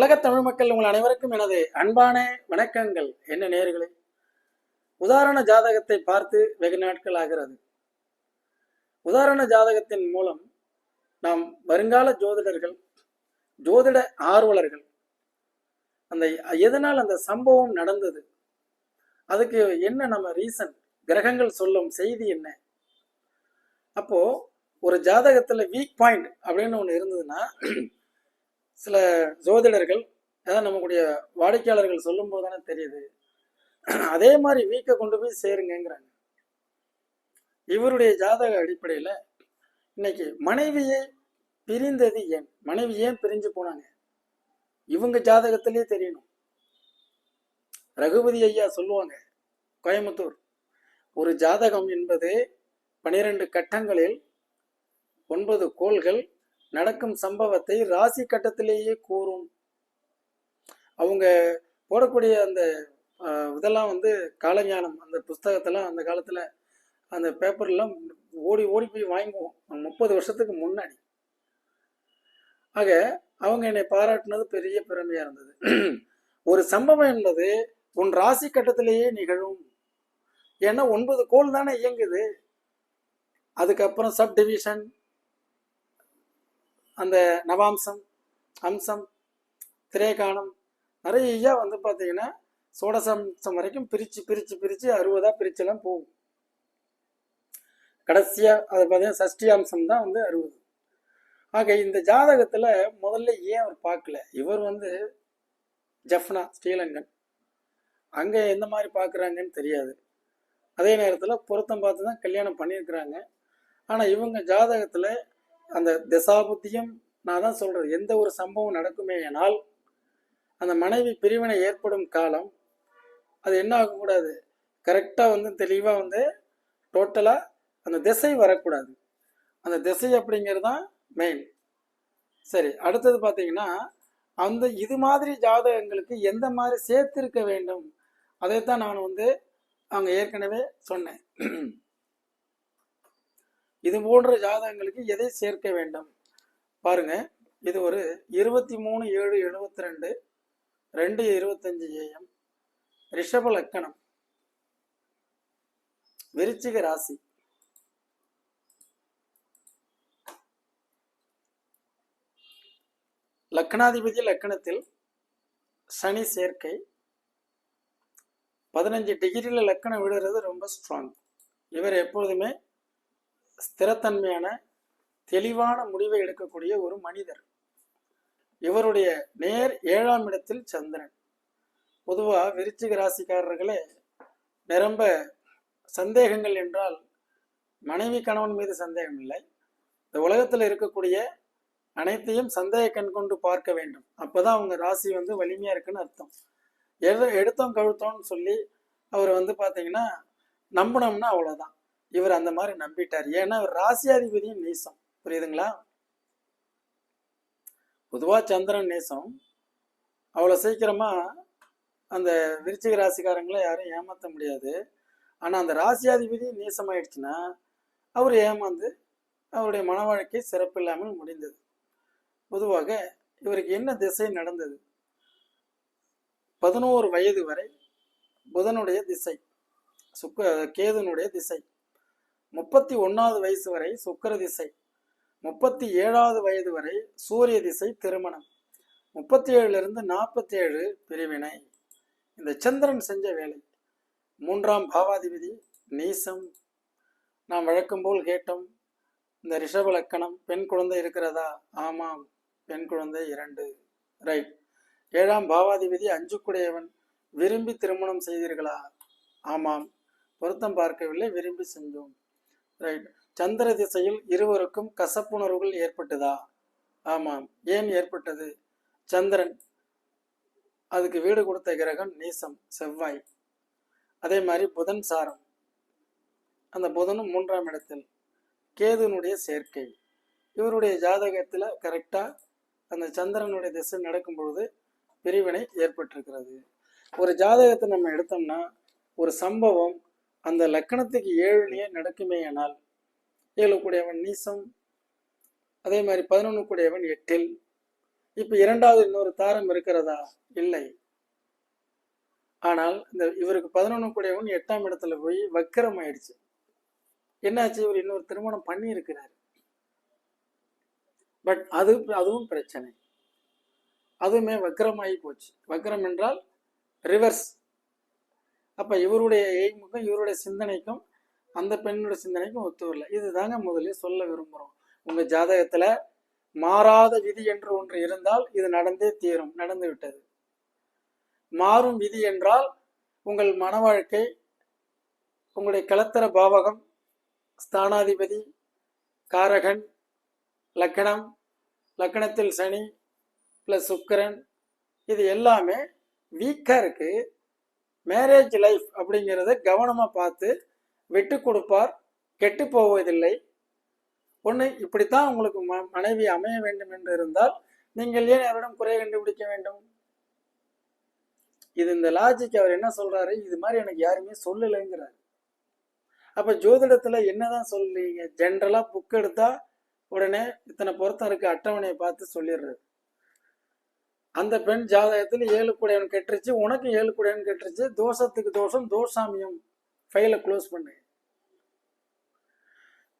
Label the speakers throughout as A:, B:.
A: உலகத் தமிழ் மக்கள் உங்கள் அனைவருக்கும் எனது அன்பான வணக்கங்கள். என்ன நேர்களே? உதாரண ஜாதகத்தை பார்த்து வெகு நாட்கள் ஆகிறது. உதாரண ஜாதகத்தின் மூலம் நாம் வருங்கால ஜோதிடர்கள் ஜோதிட ஆர்வலர்கள் அந்த எதனால் அந்த சம்பவம் நடந்தது அதுக்கு என்ன நம்ம ரீசன் கிரகங்கள் சொல்லும் செய்தி என்ன? அப்போ ஒரு ஜாதகத்துல வீக் பாயிண்ட் அப்படின்னு ஒன்று இருந்ததுன்னா சில ஜோதிடர்கள் அதான் நம்மளுடைய வாடிக்கையாளர்கள் சொல்லும் போது தானே தெரியுது. அதே மாதிரி வீக்கை கொண்டு போய் சேருங்கிறாங்க இவருடைய ஜாதக அடிப்படையில் இன்னைக்கு மனைவியை பிரிந்தது ஏன்? மனைவி ஏன் பிரிஞ்சு போனாங்க? இவங்க ஜாதகத்திலே தெரியணும். ரகுபதி ஐயா சொல்லுவாங்க கோயம்புத்தூர் ஒரு ஜாதகம் என்பது பனிரெண்டு கட்டங்களில் ஒன்பது கோள்கள் நடக்கும் சம்பவத்தை ராசி கட்டத்திலேயே கூறும். அவங்க போடக்கூடிய அந்த இதெல்லாம் வந்து காலஞானம். அந்த புஸ்தகத்தெல்லாம் அந்த காலத்தில் அந்த பேப்பர்லாம் ஓடி ஓடி போய் வாங்குவோம். முப்பது வருஷத்துக்கு முன்னாடி. ஆக அவங்க என்னை பாராட்டினது பெரிய பெருமையாக இருந்தது. ஒரு சம்பவம் என்பது உன் ராசி கட்டத்திலேயே நிகழும். ஏன்னா ஒன்பது கோல் தானே இயங்குது. அதுக்கப்புறம் சப் டிவிஷன் அந்த நவாம்சம் அம்சம் திரேகானம் நிறைய வந்து பார்த்தீங்கன்னா சோடசம்சம் வரைக்கும் பிரித்து பிரித்து பிரித்து அறுபதாக பிரிச்செல்லாம் போகும். கடைசியாக அதை பார்த்தீங்கன்னா சஷ்டி அம்சம் தான் வந்து அறுபது. ஆக இந்த ஜாதகத்தில் முதல்ல ஏன் அவர் பார்க்கல? இவர் வந்து ஜஃப்னா ஸ்ரீலங்கன். அங்கே எந்த மாதிரி பார்க்குறாங்கன்னு தெரியாது. அதே நேரத்தில் பொருத்தம் பார்த்து தான் கல்யாணம் பண்ணியிருக்கிறாங்க. ஆனால் இவங்க ஜாதகத்தில் அந்த திசாபுத்தியும் நான் தான் சொல்கிறது எந்த ஒரு சம்பவம் நடக்குமே ஆனால் அந்த மனைவி பிரிவினை ஏற்படும் காலம் அது என்ன ஆகக்கூடாது? கரெக்டாக வந்து தெளிவாக வந்து டோட்டலாக அந்த திசை வரக்கூடாது. அந்த திசை அப்படிங்கிறது தான் மெயின் சரி அடுத்தது பார்த்தீங்கன்னா அந்த இது மாதிரி ஜாதகங்களுக்கு எந்த மாதிரி சேர்த்திருக்க வேண்டும்? அதைத்தான் நான் வந்து அவங்க ஏற்கனவே சொன்னேன். இது போன்ற ஜாதகங்களுக்கு எதை சேர்க்க வேண்டும்? பாருங்க இது ஒரு இருபத்தி மூணு ஏழு எழுபத்தி ரெண்டு ரெண்டு இருபத்தஞ்சு ஏஎம் ரிஷப லக்கணம் விருச்சிக ராசி. லக்னாதிபதி லக்கணத்தில் சனி சேர்க்கை பதினஞ்சு டிகிரியில் லக்கணம் விடுறது ரொம்ப ஸ்ட்ராங் இவர் எப்பொழுதுமே ஸ்திரத்தன்மையான தெளிவான முடிவை எடுக்கக்கூடிய ஒரு மனிதர். இவருடைய நேர் ஏழாம் இடத்தில் சந்திரன். பொதுவாக விருச்சிக ராசிக்காரர்களே நிரம்ப சந்தேகங்கள் என்றால் மனைவி கணவன் மீது சந்தேகம் இல்லை. இந்த உலகத்தில் இருக்கக்கூடிய அனைத்தையும் சந்தேக கண் கொண்டு பார்க்க வேண்டும். அப்போதான் அவங்க ராசி வந்து வலிமையாக இருக்குன்னு அர்த்தம். எது எடுத்தோம் கழுத்தோம்னு சொல்லி அவர் வந்து பார்த்தீங்கன்னா நம்பினோம்னா அவ்வளோதான் இவர் அந்த மாதிரி நம்பிட்டார். ஏன்னா அவர் ராசியாதிபதியும் நீசம். புரியுதுங்களா? பொதுவாக சந்திரன் நேசம். அவ்வளோ சீக்கிரமா அந்த விருச்சிக ராசிக்காரங்களை யாரும் ஏமாற்ற முடியாது. ஆனால் அந்த ராசியாதிபதி நேசமாயிடுச்சுன்னா அவர் ஏமாந்து அவருடைய மன வாழ்க்கை சிறப்பில்லாமல் முடிந்தது. பொதுவாக இவருக்கு என்ன திசை நடந்தது? பதினோரு வயது வரை புதனுடைய திசை சுக்க கேதுனுடைய திசை. முப்பத்தி ஒன்னாவது வயசு வரை சுக்கர திசை முப்பத்தி ஏழாவது வயது வரை சூரிய திசை திருமணம் முப்பத்தி ஏழுலேருந்து நாற்பத்தி ஏழு பிரிவினை. இந்த சந்திரன் செஞ்ச வேலை. மூன்றாம் பாவாதிபதி நீசம். நாம் வழக்கம் போல் கேட்டோம் இந்த ரிஷப லக்கணம் பெண் குழந்தை இருக்கிறதா? ஆமாம் பெண் குழந்தை இரண்டு. ரைட். ஏழாம் பாவாதிபதி அஞ்சுக்குடையவன் விரும்பி திருமணம் செய்தீர்களா? ஆமாம் பொருத்தம் பார்க்கவில்லை விரும்பி செஞ்சோம். ரைட் சந்திர திசையில் இருவருக்கும் கசப்புணர்வுகள் ஏற்பட்டதா? ஆமாம். ஏன் ஏற்பட்டது? சந்திரன் அதுக்கு வீடு கொடுத்த கிரகம் நீசம் செவ்வாய். அதே மாதிரி புதன் சாரம். அந்த புதனும் மூன்றாம் இடத்தில். கேதுனுடைய சேர்க்கை. இவருடைய ஜாதகத்தில் கரெக்டாக அந்த சந்திரனுடைய திசை நடக்கும் பொழுது பிரிவினை ஏற்பட்டிருக்கிறது. ஒரு ஜாதகத்தை நம்ம எடுத்தோம்னா ஒரு சம்பவம் அந்த லக்கணத்துக்கு ஏழுலேயே நடக்குமே ஆனால் ஏழு கூடியவன் நீசம் அதே மாதிரி பதினொன்று கூடியவன் எட்டில். இப்ப இரண்டாவது இன்னொரு தாரம் இருக்கிறதா? இல்லை. ஆனால் இந்த இவருக்கு பதினொன்று கூடியவன் எட்டாம் இடத்துல போய் வக்கரம் ஆயிடுச்சு என்னாச்சு? இவர் இன்னொரு திருமணம் பண்ணி இருக்கிறார் பட் அது அதுவும் பிரச்சனை. அதுவுமே வக்கரமாகி போச்சு. வக்கரம் என்றால் ரிவர்ஸ். அப்ப இவருடைய எய்முக்கும் இவருடைய சிந்தனைக்கும் அந்த பெண்ணுடைய சிந்தனைக்கும் ஒத்து வரல இதுதாங்க முதலில் சொல்ல விரும்புகிறோம் உங்க ஜாதகத்துல மாறாத விதி என்று ஒன்று இருந்தால் இது நடந்தே தீரும் நடந்து விட்டது. மாறும் விதி என்றால் உங்கள் மன வாழ்க்கை உங்களுடைய கலத்தர பாவகம் ஸ்தானாதிபதி காரகன் லக்கணம் லக்கணத்தில் சனி ப்ளஸ் சுக்கரன் இது எல்லாமே வீக்காக இருக்குது மேரேஜ் லைஃப் அப்படிங்கிறத கவனமாக பார்த்து விட்டு கொடுப்பார். கெட்டு போவதில்லை. ஒன்று இப்படித்தான் உங்களுக்கு ம மனைவி அமைய வேண்டும் என்று இருந்தால் நீங்கள் ஏன் அவரிடம் குறை கண்டுபிடிக்க வேண்டும்? இது இந்த லாஜிக் அவர் என்ன சொல்றாரு? இது மாதிரி எனக்கு யாருமே சொல்லலைங்கிறார். அப்ப ஜோதிடத்துல என்னதான் சொல்றீங்க? ஜென்ரலா புக் எடுத்தா உடனே இத்தனை பொருத்தம் இருக்கு அட்டவணையை பார்த்து சொல்லிடுறது. அந்த பெண் ஜாதகத்தில் ஏழு குடையன் கெட்டுருச்சு உனக்கு ஏழு குடையன் கெட்டுருச்சு தோஷத்துக்கு தோஷம் தோஷாமியம் ஃபைலை க்ளோஸ் பண்ணு.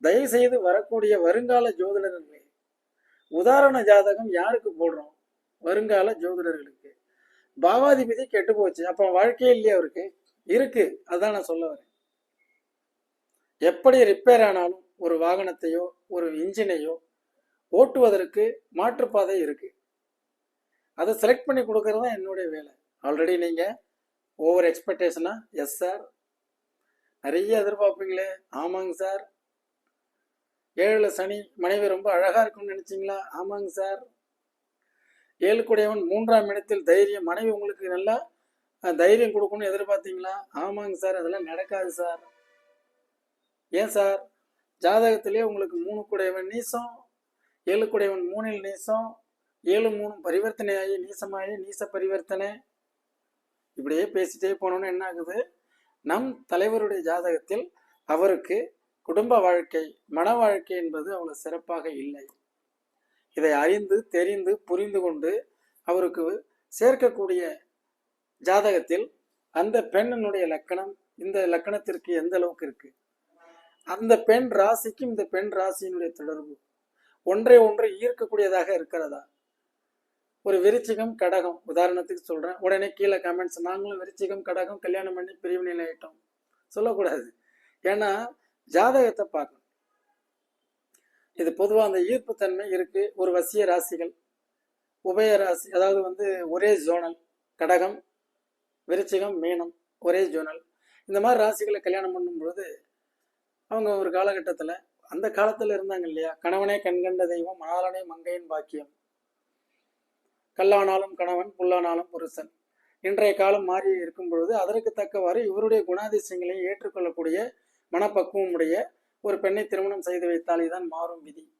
A: தயவு செய்து வரக்கூடிய வருங்கால ஜோதிடர்களே உதாரண ஜாதகம் யாருக்கு போடுறோம்? வருங்கால ஜோதிடர்களுக்கு. பாவாதிபதி கெட்டு போச்சு அப்ப வாழ்க்கையே இல்லையா அவருக்கு? இருக்கு அதான் நான் சொல்ல வரேன். எப்படி ரிப்பேர் ஆனாலும் ஒரு வாகனத்தையோ ஒரு இன்ஜினையோ ஓட்டுவதற்கு மாற்றுப்பாதை இருக்குது அதை செலக்ட் பண்ணி கொடுக்கறது தான் என்னுடைய வேலை. ஆல்ரெடி நீங்கள் ஓவர் எக்ஸ்பெக்டேஷனா எஸ் சார் நிறைய எதிர்பார்ப்பீங்களே ஆமாங்க சார் ஏழில் சனி மனைவி ரொம்ப அழகாக இருக்கும்னு நினச்சிங்களா? ஆமாங்க சார் ஏழு கூடையவன் மூன்றாம் இடத்தில் தைரியம் மனைவி உங்களுக்கு நல்லா தைரியம் கொடுக்கணும்னு எதிர்பார்த்தீங்களா? ஆமாங்க சார் அதெல்லாம் நடக்காது சார் ஏன் சார் ஜாதகத்திலே உங்களுக்கு மூணு கூடையவன் நீசம் ஏழு கூடையவன் மூணில் நீசம் ஏழு மூணு பரிவர்த்தனையாகி நீசமாகி நீச பரிவர்த்தனை இப்படியே பேசிட்டே போனோன்னு என்ன ஆகுது? நம் தலைவருடைய ஜாதகத்தில் அவருக்கு குடும்ப வாழ்க்கை மன வாழ்க்கை என்பது அவ்வளவு சிறப்பாக இல்லை. இதை அறிந்து தெரிந்து புரிந்து கொண்டு அவருக்கு சேர்க்கக்கூடிய ஜாதகத்தில் அந்த பெண்ணினுடைய லக்கணம் இந்த லக்கணத்திற்கு எந்த அளவுக்கு இருக்கு? அந்த பெண் ராசிக்கும் இந்த பெண் ராசியினுடைய தொடர்பு ஒன்றை ஒன்றை ஈர்க்கக்கூடியதாக இருக்கிறதா? ஒரு விருச்சிகம் கடகம். உதாரணத்துக்கு சொல்கிறேன் உடனே கீழே கமெண்ட்ஸ் நாங்களும் விருச்சிகம் கடகம் கல்யாணம் பண்ணி பிரிவு நிலை சொல்லக்கூடாது. ஏன்னா ஜாதகத்தை பார்க்கணும். இது பொதுவாக அந்த ஈர்ப்பு தன்மை இருக்கு. ஒரு வசிய ராசிகள் உபய ராசி அதாவது வந்து ஒரே ஜோனல் கடகம் விருச்சிகம் மீனம் ஒரே ஜோனல் இந்த மாதிரி ராசிகளை கல்யாணம் பண்ணும்பொழுது அவங்க ஒரு காலகட்டத்தில் அந்த காலத்தில் இருந்தாங்க இல்லையா? கணவனே கண்கண்ட தெய்வம் மணாலனே மங்கையின் பாக்கியம். கல்லானாலும் கணவன் புல்லானாலும் புருஷன். இன்றைய காலம் மாறி இருக்கும் பொழுது அதற்கு தக்கவாறு இவருடைய குணாதிசயங்களை ஏற்றுக்கொள்ளக்கூடிய மனப்பக்குவம் உடைய ஒரு பெண்ணை திருமணம் செய்து வைத்தால் இதுதான் மாறும் விதி.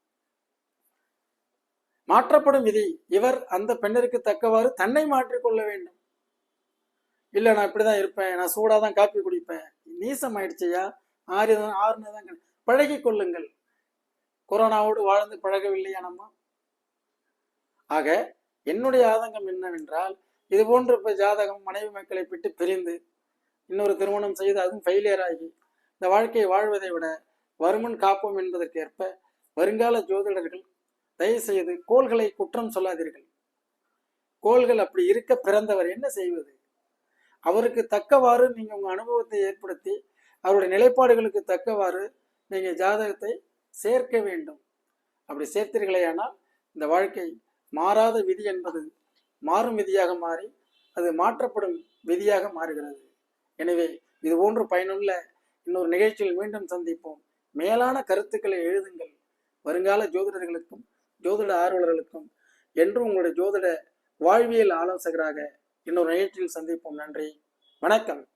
A: மாற்றப்படும் விதி. இவர் அந்த பெண்ணிற்கு தக்கவாறு தன்னை மாற்றிக்கொள்ள வேண்டும். இல்ல நான் இப்படிதான் இருப்பேன். நான் சூடாதான் காப்பி குடிப்பேன். நீசம் ஆயிடுச்சியா? ஆறுதான் ஆறுனதான் பழகி கொள்ளுங்கள். கொரோனாவோடு வாழ்ந்து பழகவில்லையா நம்ம? ஆக என்னுடைய ஆதங்கம் என்னவென்றால் இது போன்ற இப்போ ஜாதகம் மனைவி மக்களை விட்டு பிரிந்து இன்னொரு திருமணம் செய்து அதுவும் ஃபெயிலியர் ஆகி இந்த வாழ்க்கையை வாழ்வதை விட வருமன் காப்போம் என்பதற்கேற்ப வருங்கால ஜோதிடர்கள் தயவு செய்து கோள்களை குற்றம் சொல்லாதீர்கள். கோள்கள் அப்படி இருக்க பிறந்தவர் என்ன செய்வது? அவருக்கு தக்கவாறு நீங்கள் உங்கள் அனுபவத்தை ஏற்படுத்தி அவருடைய நிலைப்பாடுகளுக்கு தக்கவாறு நீங்கள் ஜாதகத்தை சேர்க்க வேண்டும். அப்படி சேர்த்தீர்களேயானால் இந்த வாழ்க்கை மாறாத விதி என்பது மாறும் விதியாக மாறி அது மாற்றப்படும் விதியாக மாறுகிறது. எனவே இது போன்று பயனுள்ள இன்னொரு நிகழ்ச்சியில் மீண்டும் சந்திப்போம். மேலான கருத்துக்களை எழுதுங்கள். வருங்கால ஜோதிடர்களுக்கும் ஜோதிட ஆர்வலர்களுக்கும் என்றும் உங்களுடைய ஜோதிட வாழ்வியல் ஆலோசகராக இன்னொரு நிகழ்ச்சியில் சந்திப்போம். நன்றி. வணக்கம்.